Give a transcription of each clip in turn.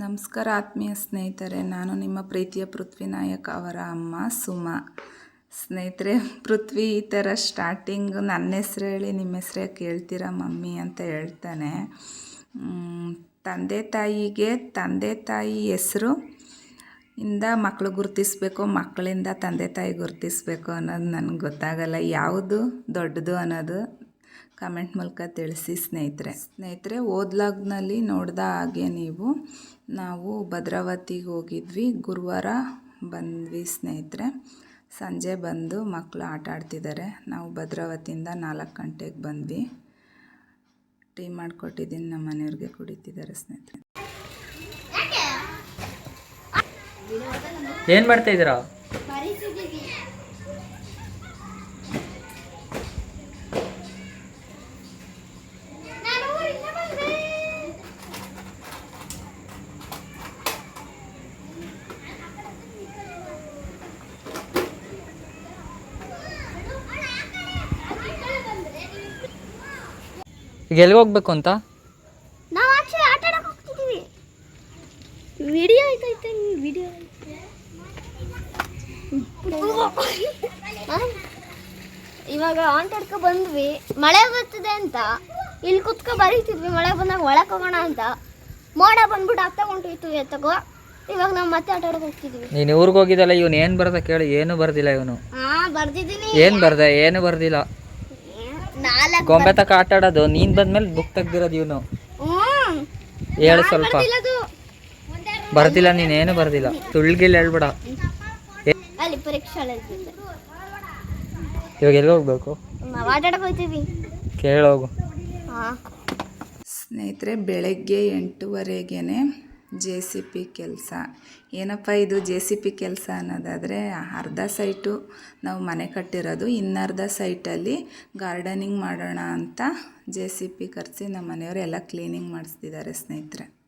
ನಮಸ್ಕಾರ ಆತ್ಮೀಯ ಸ್ನೇಹಿತರೆ, ನಾನು ನಿಮ್ಮ ಪ್ರೀತಿಯ ಪೃಥ್ವಿ ನಾಯಕ್ ಅವರ ಅಮ್ಮ ಸುಮಾ. ಸ್ನೇಹಿತರೆ, ಪೃಥ್ವಿ ಈ ಥರ ಸ್ಟಾರ್ಟಿಂಗ್ ನನ್ನ ಹೆಸ್ರು ಹೇಳಿ ನಿಮ್ಮ ಹೆಸ್ರೇ ಕೇಳ್ತೀರಾ ಮಮ್ಮಿ ಅಂತ ಹೇಳ್ತಾನೆ. ತಂದೆ ತಾಯಿಗೆ ತಂದೆ ತಾಯಿ ಹೆಸರು ಇಂದ ಮಕ್ಕಳು ಗುರುತಿಸ್ಬೇಕು, ಮಕ್ಕಳಿಂದ ತಂದೆ ತಾಯಿ ಗುರುತಿಸ್ಬೇಕು ಅನ್ನೋದು ನನಗೆ ಗೊತ್ತಾಗಲ್ಲ. ಯಾವುದು ದೊಡ್ಡದು ಅನ್ನೋದು ಕಮೆಂಟ್ ಮೂಲಕ ತಿಳಿಸಿ ಸ್ನೇಹಿತರೆ. ಸ್ನೇಹಿತರೆ, ಓದ್ಲಾಗ್ನಲ್ಲಿ ನೋಡ್ದ ಹಾಗೆ ನೀವು, ನಾವು ಭದ್ರಾವತಿಗೆ ಹೋಗಿದ್ವಿ. ಗುರುವಾರ ಬಂದ್ವಿ ಸ್ನೇಹಿತರೆ. ಸಂಜೆ ಬಂದು ಮಕ್ಕಳು ಆಟ ಆಡ್ತಿದ್ದಾರೆ. ನಾವು ಭದ್ರಾವತಿಯಿಂದ ನಾಲ್ಕು ಗಂಟೆಗೆ ಬಂದ್ವಿ. ಟೀ ಮಾಡಿಕೊಟ್ಟಿದ್ದೀನಿ, ನಮ್ಮ ಮನೆಯವ್ರಿಗೆ ಕುಡಿತಿದ್ದಾರೆ ಸ್ನೇಹಿತರೆ. ಏನು ಮಾಡ್ತಾ ಈಗ ಎಲ್ಲಿಗೆ ಹೋಗ್ಬೇಕು ಅಂತ? ನಾವು ಆಚೆ ಆಟ ಆಡಕ್ಕೆ ಹೋಗ್ತಿದ್ದೀವಿ. ವಿಡಿಯೋ ಐತೈತೆ ವಿಡಿಯೋ ಇವಾಗ ಆಂಟ್ ಆಡ್ಕೊ ಬಂದ್ವಿ. ಮಳೆ ಬರ್ತಿದೆ ಅಂತ. ಇಲ್ಲಿ ಕುತ್ಕೊ ಬರೀತಿದ್ವಿ. ಮಳೆ ಬಂದಾಗ ಒಳಕ್ ಹೋಗೋಣ ಅಂತ. ಮೋಡ ಬಂದ್ಬಿಟ್ಟು ಆಗ್ತಾ ಹೊಂಟೋಯ್ತು ಎತ್ತಗೋ. ಇವಾಗ ನಾವು ಮತ್ತೆ ಆಟ ಆಡಕ್ ಹೋಗ್ತಿದ್ವಿ ನೀನು ಊರಿಗೆ ಹೋಗಿದ್ದಲ್ಲ ಇವನು ಏನು ಬರ್ದ ಕೇಳಿ. ಏನು ಬರ್ದಿಲ್ಲ ಇವನು. ಹಾ ಬರ್ದಿದ್ದೀನಿ. ಏನು ಬರ್ದ? ಏನು ಬರ್ದಿಲ್ಲ. ನಾಲ್ಕು ಗೊಂಬೆ ತಕ ಆಟ ಆಡೋದು. ನೀನ್ ಬಂದ್ಮೇಲೆ ಬುಕ್ ತೆಗ್ದಿರೋದು ಇವನು. ಹ್ಮ್. ಹೇಳು ಸ್ವಲ್ಪ. ಬರ್ದಿಲ್ಲ ನೀನೇನು ಬರ್ದಿಲ್ಲ. ಸುಳ್ಗಿಲ್ಲ ಹೇಳ್ಬೇಡ. ಅಲ್ಲಿ ಪರೀಕ್ಷೆ ಇವಾಗ ಎಲ್ಲಿ ಹೋಗ್ಬೇಕು? ಕೇಳೋಗು ಹಾ. ಸ್ನೇಹಿತರೆ ಬೆಳಗ್ಗೆ ಎಂಟೂವರೆಗೇ ಜೆ ಸಿ ಪಿ ಕೆಲಸ. ಏನಪ್ಪ ಇದು ಜೆ ಸಿ ಪಿ ಕೆಲಸ ಅನ್ನೋದಾದರೆ ಅರ್ಧ ಸೈಟು ನಾವು ಮನೆ ಕಟ್ಟಿರೋದು, ಇನ್ನರ್ಧ ಸೈಟಲ್ಲಿ ಗಾರ್ಡನಿಂಗ್ ಮಾಡೋಣ ಅಂತ ಜೆ ಸಿ ಪಿ ಕರೆಸಿ ನಮ್ಮ ಮನೆಯವರು ಎಲ್ಲ ಕ್ಲೀನಿಂಗ್ ಮಾಡಿಸ್ತಿದ್ದಾರೆ ಸ್ನೇಹಿತರೆ.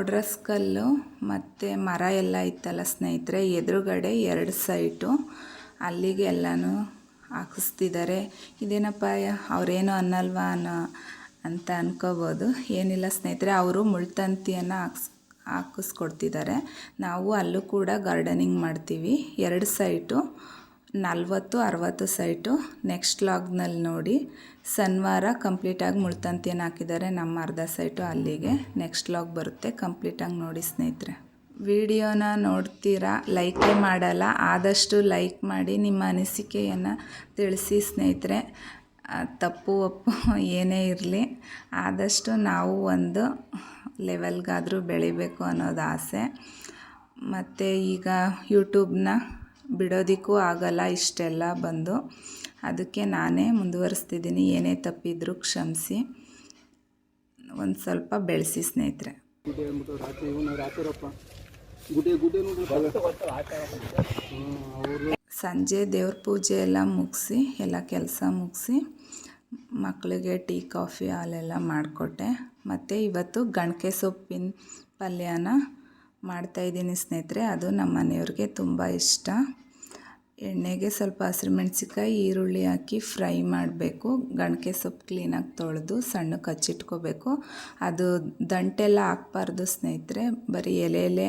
ಬೋಡ್ರಸ್ ಕಲ್ಲು ಮತ್ತು ಮರ ಎಲ್ಲ ಇತ್ತಲ್ಲ ಸ್ನೇಹಿತರೆ, ಎದುರುಗಡೆ ಎರಡು ಸೈಟು. ಅಲ್ಲಿಗೆ ಎಲ್ಲನೂ ಹಾಕಿಸ್ತಿದ್ದಾರೆ. ಇದೇನಪ್ಪ, ಅವರೇನು ಅನ್ನಲ್ವಾ ಅನ್ನೋ ಅಂತ ಅನ್ಕೋಬೋದು. ಏನಿಲ್ಲ ಸ್ನೇಹಿತರೆ, ಅವರು ಮುಳ್ತಂತಿಯನ್ನು ಹಾಕ್ಸ್, ಹಾಕಿಸ್ಕೊಡ್ತಿದ್ದಾರೆ. ನಾವು ಅಲ್ಲೂ ಕೂಡ ಗಾರ್ಡನಿಂಗ್ ಮಾಡ್ತೀವಿ. ಎರಡು ಸೈಟು. ನಲ್ವತ್ತು, ಅರವತ್ತು ಸೈಟು ನೆಕ್ಸ್ಟ್ ಲಾಗ್ನಲ್ಲಿ ನೋಡಿ. ಶನಿವಾರ ಕಂಪ್ಲೀಟಾಗಿ ಮುಳ್ತಂತಿಯನ್ನು ಹಾಕಿದ್ದಾರೆ ನಮ್ಮ ಅರ್ಧ ಸೈಟು ಅಲ್ಲಿಗೆ. ನೆಕ್ಸ್ಟ್ ಲಾಗ್ ಬರುತ್ತೆ, ಕಂಪ್ಲೀಟಾಗಿ ನೋಡಿ ಸ್ನೇಹಿತರೆ. ವಿಡಿಯೋನ ನೋಡ್ತೀರಾ? ಲೈಕೇ ಮಾಡಲ್ಲ, ಆದಷ್ಟು ಲೈಕ್ ಮಾಡಿ ನಿಮ್ಮ ಅನಿಸಿಕೆಯನ್ನು ತಿಳಿಸಿ ಸ್ನೇಹಿತರೆ. ತಪ್ಪು ಒಪ್ಪು ಏನೇ ಇರಲಿ. ಆದಷ್ಟು ನಾವು ಒಂದು ಲೆವೆಲ್ಗಾದರೂ ಬೆಳಿಬೇಕು ಅನ್ನೋದು ಆಸೆ. ಮತ್ತು ಈಗ ಯೂಟ್ಯೂಬ್ನ ಬಿಡೋದಕ್ಕೂ ಆಗಲ್ಲ ಇಷ್ಟೆಲ್ಲ ಬಂದು. ಅದಕ್ಕೆ ನಾನೇ ಮುಂದುವರಿಸ್ತಿದ್ದೀನಿ. ಏನೇ ತಪ್ಪಿದ್ರೂ ಕ್ಷಮಿಸಿ. ಒಂದು ಸ್ವಲ್ಪ ಬೆಳೆಸಿ ಸ್ನೇಹಿತರೆ. ಸಂಜೆ ದೇವ್ರ ಪೂಜೆ ಎಲ್ಲ ಮುಗಿಸಿ ಎಲ್ಲ ಕೆಲಸ ಮುಗಿಸಿ ಮಕ್ಕಳಿಗೆ ಟೀ ಕಾಫಿ ಹಾಲೆಲ್ಲ ಮಾಡಿಕೊಟ್ಟೆ. ಮತ್ತು ಇವತ್ತು ಗಣಕೆ ಸೊಪ್ಪಿನ ಪಲ್ಯನ ಮಾಡ್ತಾಯಿದ್ದೀನಿ ಸ್ನೇಹಿತರೆ, ಅದು ನಮ್ಮ ಮನೆಯವ್ರಿಗೆ ತುಂಬ ಇಷ್ಟ. ಎಣ್ಣೆಗೆ ಸ್ವಲ್ಪ ಹಸಿರುಮೆಣ್ಸಿಕಾಯಿ ಈರುಳ್ಳಿ ಹಾಕಿ ಫ್ರೈ ಮಾಡಬೇಕು. ಗಣಕೆ ಸೊಪ್ಪು ಕ್ಲೀನಾಗಿ ತೊಳೆದು ಸಣ್ಣ ಕಚ್ಚಿಟ್ಕೋಬೇಕು. ಅದು ದಂಟೆಲ್ಲ ಹಾಕ್ಬಾರ್ದು ಸ್ನೇಹಿತರೆ, ಬರೀ ಎಲೆ ಎಲೆ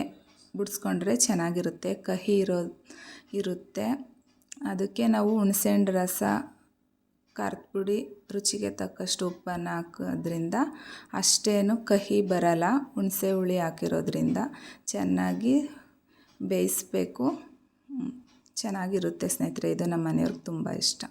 ಬಿಡಿಸ್ಕೊಂಡ್ರೆ ಚೆನ್ನಾಗಿರುತ್ತೆ, ಕಹಿ ಇರೋ, ಇರುತ್ತೆ. ಅದಕ್ಕೆ ನಾವು ಹುಣಸೆಹಣ್ಣು ರಸ ಖಾರದ ಪುಡಿ ರುಚಿಗೆ ತಕ್ಕಷ್ಟು ಉಪ್ಪನ್ನು ಹಾಕೋದ್ರಿಂದ ಅಷ್ಟೇನು ಕಹಿ ಬರಲ್ಲ. ಹುಣಸೆ ಹುಳಿ ಹಾಕಿರೋದ್ರಿಂದ ಚೆನ್ನಾಗಿ ಬೇಯಿಸ್ಬೇಕು. ಚೆನ್ನಾಗಿರುತ್ತೆ ಸ್ನೇಹಿತರೆ, ಇದು ನಮ್ಮ ಮನೆಯವ್ರಿಗೆ ತುಂಬ ಇಷ್ಟ.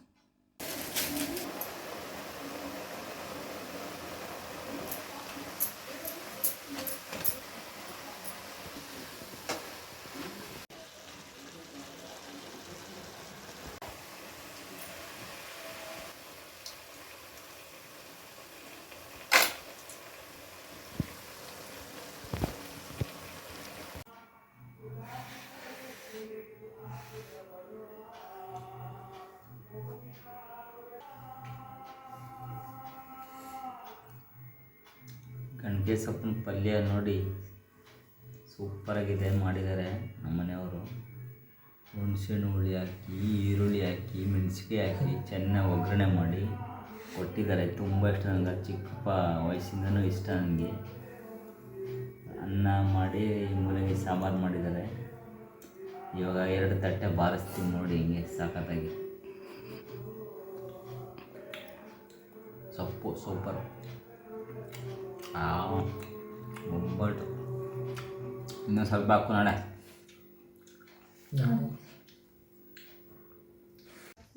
ಗಂಗೆ ಸೊಪ್ಪಿನ ಪಲ್ಯ ನೋಡಿ ಸೂಪರಾಗಿದೆ ಮಾಡಿದ್ದಾರೆ ನಮ್ಮ ಮನೆಯವರು. ಹುಣಸೆಹಣ್ಣು ಹುಳಿ ಹಾಕಿ, ಈರುಳ್ಳಿ ಹಾಕಿ ಮೆಣಸಿಗೆ ಹಾಕಿ ಚೆನ್ನಾಗಿ ಒಗ್ಗರಣೆ ಮಾಡಿ ಕೊಟ್ಟಿದ್ದಾರೆ. ತುಂಬ ಇಷ್ಟ ನನಗೆ ಚಿಕ್ಕಪ್ಪ ವಯಸ್ಸಿಂದನೂ ಇಷ್ಟ ನನಗೆ ಅನ್ನ ಮಾಡಿ ಮೂಲಂಗಿ ಸಾಂಬಾರು ಮಾಡಿದ್ದಾರೆ. ಇವಾಗ ಎರಡು ತಟ್ಟೆ ಬಾರಿಸ್ತೀನಿ ನೋಡಿ ಹಿಂಗೆ ಸಾಕತ್ತಾಗಿ ಸೊಪ್ಪು ಸೂಪರ್ ಒಬ್ಬಟ್ಟು ಇನ್ನೂ ಸ್ವಲ್ಪ ಹಾಕು ನಾಳೆ.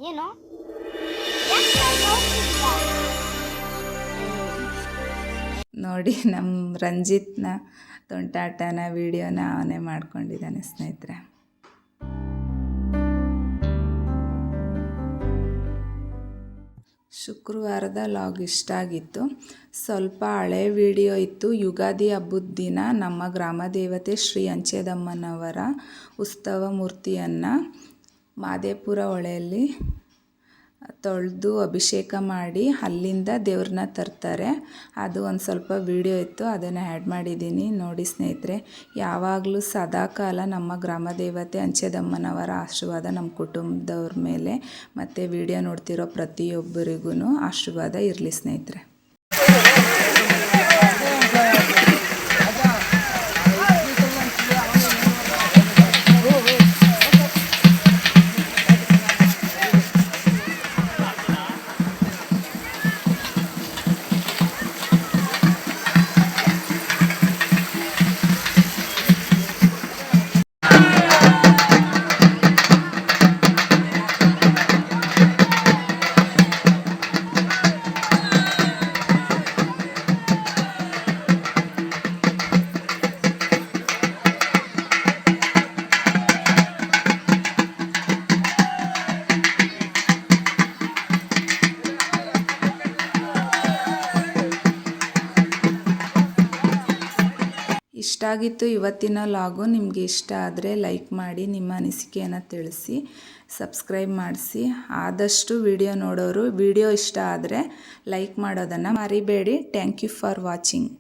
ಏನು? ನೋಡಿ ನಮ್ಮ ರಂಜಿತ್ನ ತುಂಟಾಟನ ವಿಡಿಯೋನ ಅವನೇ ಮಾಡ್ಕೊಂಡಿದ್ದಾನೆ ಸ್ನೇಹಿತರೆ. ಶುಕ್ರವಾರದ ಲಾಗ್ ಇಷ್ಟ ಆಗಿತ್ತು. ಸ್ವಲ್ಪ ಹಳೆ ವಿಡಿಯೋ ಇತ್ತು. ಯುಗಾದಿ ಹಬ್ಬದ ದಿನ ನಮ್ಮ ಗ್ರಾಮ ದೇವತೆ ಶ್ರೀ ಅಂಚೆದಮ್ಮನವರ ಉತ್ಸವ ಮೂರ್ತಿಯನ್ನು ಮಾದೇಪುರ ಹೊಳೆಯಲ್ಲಿ ತೊಳೆದು ಅಭಿಷೇಕ ಮಾಡಿ ಅಲ್ಲಿಂದ ದೇವ್ರನ್ನ ತರ್ತಾರೆ. ಅದು ಒಂದು ಸ್ವಲ್ಪ ವಿಡಿಯೋ ಇತ್ತು, ಅದನ್ನು ಆ್ಯಡ್ ಮಾಡಿದ್ದೀನಿ. ನೋಡಿ ಸ್ನೇಹಿತರೆ, ಯಾವಾಗಲೂ ಸದಾಕಾಲ ನಮ್ಮ ಗ್ರಾಮ ದೇವತೆ ಅಂಚೆದಮ್ಮನವರ ಆಶೀರ್ವಾದ ನಮ್ಮ ಕುಟುಂಬದವ್ರ ಮೇಲೆ. ಮತ್ತು ವಿಡಿಯೋ ನೋಡ್ತಿರೋ ಪ್ರತಿಯೊಬ್ಬರಿಗೂ ಆಶೀರ್ವಾದ ಇರಲಿ ಸ್ನೇಹಿತರೆ. ಇಷ್ಟ ಆಗಿತ್ತು ಇವತ್ತಿನ ಲಾಗು, ನಿಮಗೆ ಇಷ್ಟ ಆದರೆ ಲೈಕ್ ಮಾಡಿ, ನಿಮ್ಮ ಅನಿಸಿಕೆಯನ್ನು ತಿಳಿಸಿ, ಸಬ್ಸ್ಕ್ರೈಬ್ ಮಾಡಿಸಿ. ಆದಷ್ಟು ವಿಡಿಯೋ ನೋಡೋರು, ವಿಡಿಯೋ ಇಷ್ಟ ಆದರೆ ಲೈಕ್ ಮಾಡೋದನ್ನು ಮರಿಬೇಡಿ. Thank you for watching.